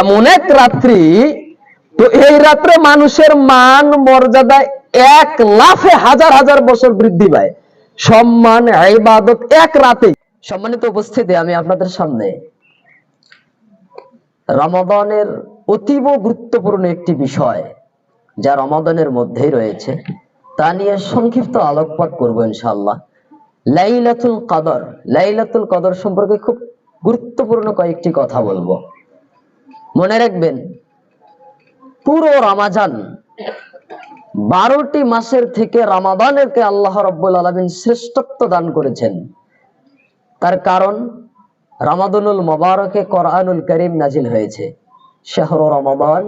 এমন এক রাত্রি, তো এই রাত্রে মানুষের মান, মর্যাদা এক লাফে হাজার হাজার বছর বৃদ্ধি পায়। সম্মান এক রাতে সম্মানিত উপস্থিতি, আমি আপনাদের সামনে রমাদানের অতীব গুরুত্বপূর্ণ একটি বিষয় যা রমাদানের মধ্যেই রয়েছে, তা নিয়ে সংক্ষিপ্ত আলোকপাত করব ইনশাআল্লাহ। লাইলাতুল কদর লাইলাতুল কদর সম্পর্কে খুব গুরুত্বপূর্ণ কয়েকটি কথা বলব। মনে রাখবেন, পুরো রমাজান বারোটি মাসের থেকে রমাদানেরকে আল্লাহ রব্বুল আলমিন শ্রেষ্ঠত্ব দান করেছেন। তার কারণ, রামাদানুল মোবারকে কোরআনুল করিম নাজিল হয়েছে। শাহরু রমাদান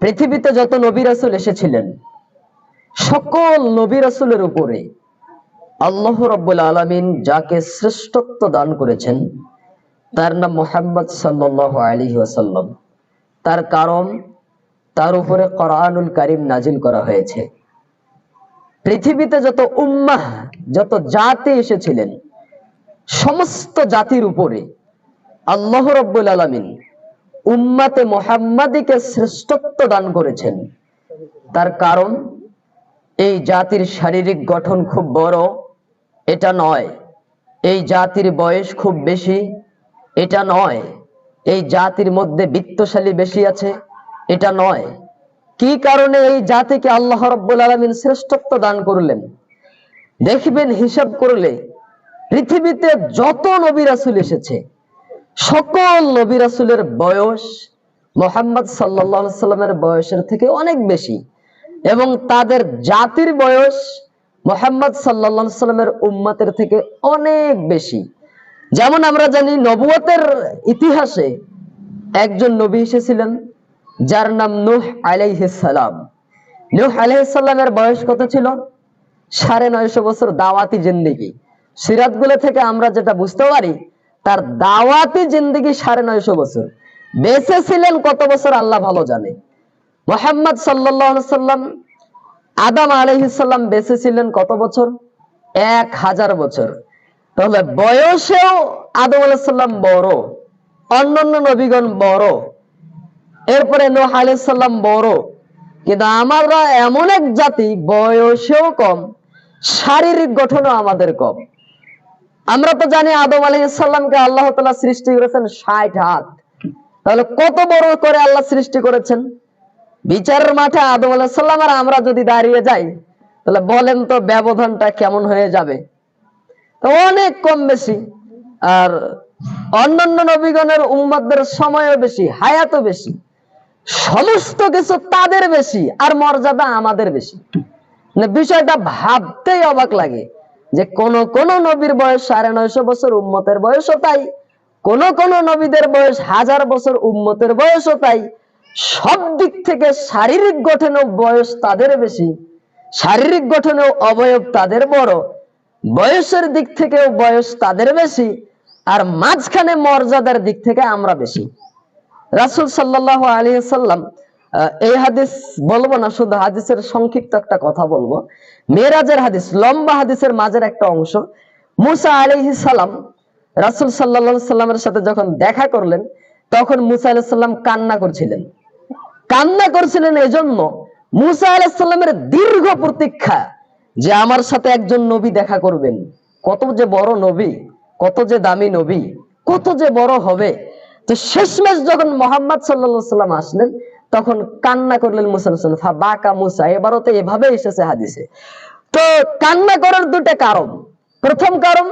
পৃথিবীতে যত নবী রাসূল এসেছিলেন, সকল নবী রাসূলের উপরে আল্লাহ রব্বুল আলমিন যাকে শ্রেষ্ঠত্ব দান করেছেন, তার নাম মোহাম্মদ সাল্লাহ আলী ওয়াসাল্লাম। তার কারণ, তার উপরে কোরআনুল কারিম নাজিল করা হয়েছে। পৃথিবীতে যত উম্মাহ, যত জাতি এসেছিলেন, সমস্ত জাতির উপরে আল্লাহ রব্বুল আলমিন উম্মাতে মোহাম্মদীকে শ্রেষ্ঠত্ব দান করেছেন। তার কারণ, এই জাতির শারীরিক গঠন খুব বড় এটা নয়। এই জাতির বয়স খুব বেশি। এটা নয়। এই জাতির মধ্যে বিত্তশালী বেশি আছে। এটা নয়। কি কারণে এই জাতিকে আল্লাহ রব্বুল আলমিন শ্রেষ্ঠত্ব দান করলেন? দেখবেন, হিসাব করলে পৃথিবীতে যত নবী রাসুল এসেছে, সকল নবী রাসুলের বয়স মোহাম্মদ সাল্লাহ সাল্লামের বয়সের থেকে অনেক বেশি এবং তাদের জাতির বয়স মোহাম্মদ সাল্লাহ সাল্লামের উম্মাতের থেকে অনেক বেশি। যেমন আমরা জানি নবুয়তের ইতিহাসে একজন নবী এসেছিলেন, যার নাম নুহ আলাইহিসালাম নুহ আলাইহিসাল্লামের বয়স কত ছিল? সাড়ে নয়শো বছর দাওয়াতি জিন্দিগি। সিরাতগুলো থেকে আমরা যেটা বুঝতে পারি, তার দাওয়াতি জিন্দিগি সাড়ে নয়শো বছর। বেঁচে ছিলেন কত বছর আল্লাহ ভালো জানে। মোহাম্মদ সাল্লাহ সাল্লাম আদাম আলহিসাল্লাম বেঁচে ছিলেন কত বছর? এক হাজার বছর। তাহলে বয়সেও আদম আলাইসাল্লাম বড়, অন্যান্য নবীগণ বড়, এরপরে নোহ আলাইসাল্লাম বড়। কিন্তু আমরা এমন এক জাতি, বয়সেও কম, শারীরিক গঠনও আমাদের কম। আমরা তো জানি আদম আলাইসাল্লামকে আল্লাহ তালা সৃষ্টি করেছেন ষাট হাত। তাহলে কত বড় করে আল্লাহ সৃষ্টি করেছেন? বিচারের মাঠে আদম আলাইসাল্লাম আর আমরা যদি দাঁড়িয়ে যাই, তাহলে বলেন তো ব্যবধানটা কেমন হয়ে যাবে? তো অনেক কম বেশি। আর অন্যান্য নবীগণের উম্মাদের সময়ও বেশি, হায়াতও বেশি। সমস্ত কিছু তাদের বেশি আর মর্যাদা আমাদের বেশি। মানে বিষয়টা ভাবতেই অবাক লাগে যে কোন কোন নবীর বয়স সাড়ে নয়শো বছর উম্মতের বয়সও তাই, কোন কোন নবীদের বয়স হাজার বছর উম্মতের বয়সও তাই সব দিক থেকে শারীরিক গঠনেও বয়স তাদের বেশি, শারীরিক গঠনেও অবয়ব তাদের বড়, বয়সের দিক থেকেও বয়স তাদের বেশি, আর মাঝখানে মর্যাদার দিক থেকে আমরা বেশি। রাসুল সাল্লাহ আলী সাল্লাম এই হাদিস বলব না, শুধু হাদিসের সংক্ষিপ্ত একটা কথা বলব। মেরাজের হাদিস, লম্বা হাদিসের মাঝের একটা অংশ। মুসা আলিহি সাল্লাম রাসুল সাল্লা সাল্লামের সাথে যখন দেখা করলেন, তখন মুসা আলাহ সাল্লাম কান্না করছিলেন। কান্না করছিলেন এজন্য মুসা আলাহিসাল্লামের দীর্ঘ প্রতীক্ষা যে আমার সাথে একজন নবী দেখা করবেন। কত যে বড় নবী, কত যে দামি নবী, কত যে বড় হবে। তো শেষমেশ যখন মোহাম্মদ সাল্লা সাল্লাম আসলেন, তখন কান্না করলেন মুসা ফা বাকা মুসা, এবারও তো এভাবে এসেছে হাদিসে। তো কান্না করার দুটা কারণ। প্রথম কারণ,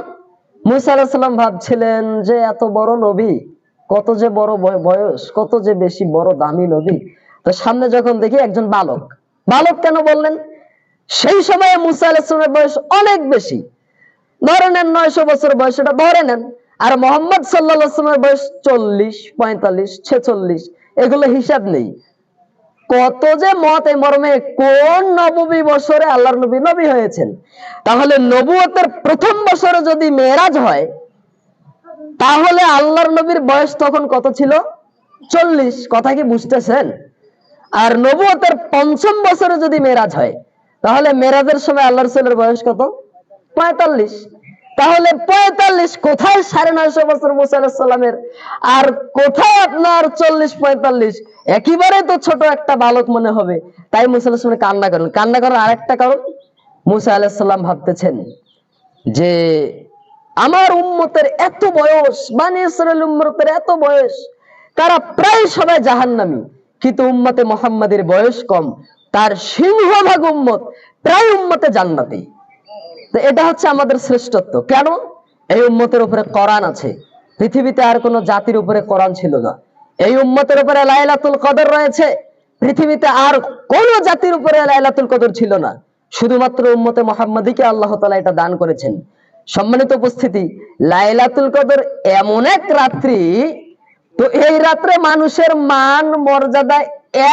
মুসা সাল্লাম ভাবছিলেন যে এত বড় নবী, কত যে বড় বয়স, কত যে বেশি বড় দামি নবী তো সামনে যখন দেখি একজন বালক। বালক কেন বললেন? সেই সময়ে মুসা আলাহিসের বয়স অনেক বেশি। ধরে নেন নয়শো বছর বয়স এটা ধরে নেন। আর মোহাম্মদ সাল্লাহামের বয়স চল্লিশ, পঁয়তাল্লিশ, ছেচল্লিশ, এগুলো হিসাব নেই। কত যে মত এই মর্মে, কোন নবী বছরে আল্লাহর নবী নবী হয়েছেন? তাহলে নবুয়তের প্রথম বছরে যদি মেরাজ হয়, তাহলে আল্লাহর নবীর বয়স তখন কত ছিল? চল্লিশ। কথা কি বুঝতেছেন? আর নবুয়তের পঞ্চম বছরে যদি মেরাজ হয়, তাহলে মেরাজের সময় আল্লাহ রসুলের বয়স কত? পঁয়তাল্লিশ। তাহলে পঁয়তাল্লিশ কোথায় সাড়ে নয়শো বছর মুসা আলাহিসাল্লামের আর কোথায় আপনার চল্লিশ, পঁয়তাল্লিশ? একেবারে তো ছোট একটা বালক মনে হবে। তাই মুসা আলাহিসাল্লাম কান্না করেন। কান্না করার আরেকটা কারণ মুসা আলাহিসাল্লাম ভাবতেছেন যে আমার উম্মতের এত বয়স মানে ইসরায়েল উম্মতের এত বয়স, তারা প্রায় সবাই জাহান্নামী। কিন্তু উম্মতে মোহাম্মদের বয়স কম, তার সিংহভাগ উম্মত প্রায় উম্মতে জান্নাতি। তো এটা হচ্ছে আমাদের শ্রেষ্ঠত্ব। কেন? এই উম্মতের উপরে কোরআন আছে। পৃথিবীতে আর কোনো জাতির উপরে কোরআন ছিল না। এই উম্মতের উপরে লাইলাতুল কদর রয়েছে। পৃথিবীতে আর কোন জাতির উপরে লাইলাতুল কদর ছিল না। শুধুমাত্র উম্মতে মোহাম্মদীকে আল্লাহ তালা এটা দান করেছেন। সম্মানিত উপস্থিতি, লাইলাতুল কদর এমন এক রাত্রি তো এই রাত্রে মানুষের মান, মর্যাদা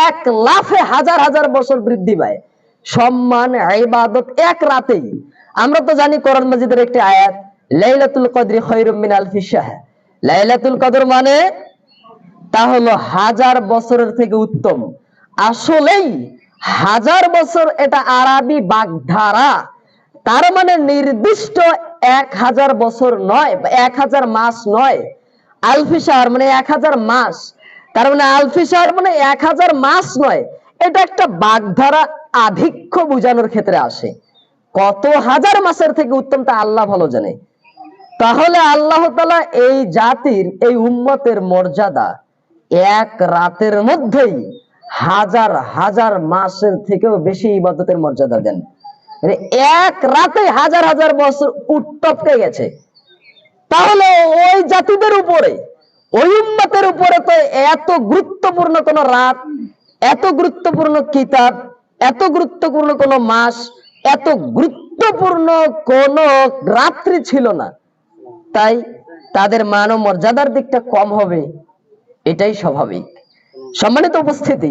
এক লাফে হাজার হাজার বছর বৃদ্ধি পায়। সম্মান, ইবাদত এক রাতেই। আমরা তো জানি কোরআন মাজিদের একটি আয়াত, লাইলাতুল কদরি খৈরুম মিন আলফি শাহ লাইলাতুল কদর মানে তা হলো হাজার বছরের থেকে উত্তম। আসলেই হাজার বছর এটা আরবি বাগধারা। তার মানে নির্দিষ্ট এক হাজার বছর নয় এক হাজার মাস নয়। আলফি শাহর মানে এক হাজার মাস। তার মানে আলফি শাহর মানে এক হাজার মাস নয়, এটা একটা বাগধারা আধিক্য বোঝানোর ক্ষেত্রে আসে। কত হাজার মাসের থেকে উত্তম তা আল্লাহ ভালো জানে। তাহলে আল্লাহ তাআলা এই জাতির, এই উম্মতের মর্যাদা এক রাতের মধ্যেই হাজার হাজার মাসের থেকেও বেশি ইবাদতের মর্যাদা দেন। মানে এক রাতে হাজার হাজার বছর উত্তপকে গেছে। তাহলে ওই জাতিদের উপরে, ওই উম্মতের উপরে তো এত গুরুত্বপূর্ণ কোন রাত, এত গুরুত্বপূর্ণ কিতাব, এত গুরুত্বপূর্ণ কোন মাস, এত গুরুত্বপূর্ণ কোন রাত্রি ছিল না। তাই তাদের মান ও মর্যাদার দিকটা কম হবে, এটাই স্বাভাবিক। সম্মানিত উপস্থিতি